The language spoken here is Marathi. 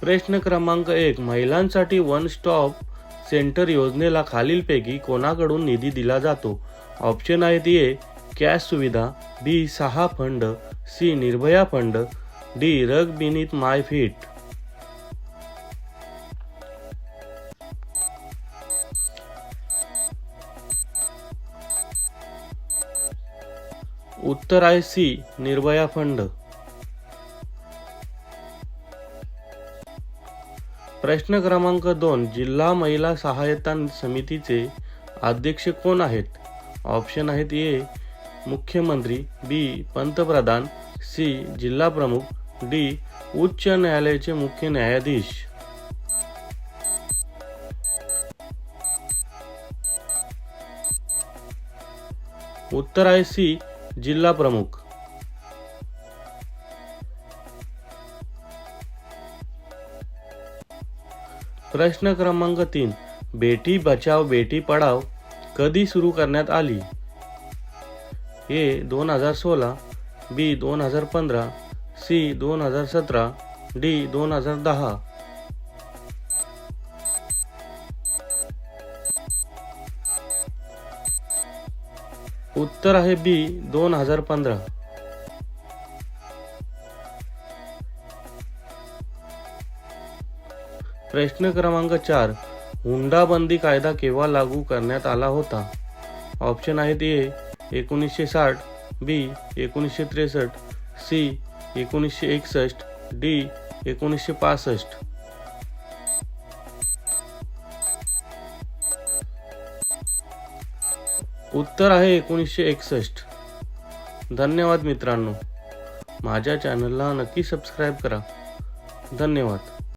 प्रश्न क्रमांक एक महिलांसाठी वन स्टॉप सेंटर योजनेला खालीलपैकी कोणाकडून निधी दिला जातो? ऑप्शन आहेत ए कॅश सुविधा बी सहा fund C Nirbhaya fund D रग बिनित माय फीट उत्तर आहे सी निर्भया फंड. प्रश्न क्रमांक दोन जिल्हा महिला सहायता समितीचे अध्यक्ष कोण आहेत? ऑप्शन आहेत ए मुख्यमंत्री बी पंतप्रधान सी जिल्हा प्रमुख डी उच्च न्यायालयाचे मुख्य न्यायाधीश. उत्तर आहे सी जिल्हा प्रमुख. प्रश्न क्रमांक तीन. बेटी बचाव बेटी पढाव कधी सुरू करण्यात आली? ए दोन हजार सोळा बी दोन हजार पंधरा सी दोन हजार सतरा डी दोन हजार दहा. उत्तर आहे बी दोन हजार पंधरा. प्रश्न क्रमांक चार. हुंडाबंदी कायदा केव्हा लागू करण्यात आला होता? ऑप्शन आहेत ए एकोणीसशे साठ बी एकोणीसशे त्रेसष्ट सी एकोणीसशे एकसष्ट डी एकोणीसशे पासष्ट. उत्तर आहे एकोणीसशे एकसष्ट. धन्यवाद मित्रांनो. माझ्या चॅनलला नक्की सबस्क्राईब करा. धन्यवाद.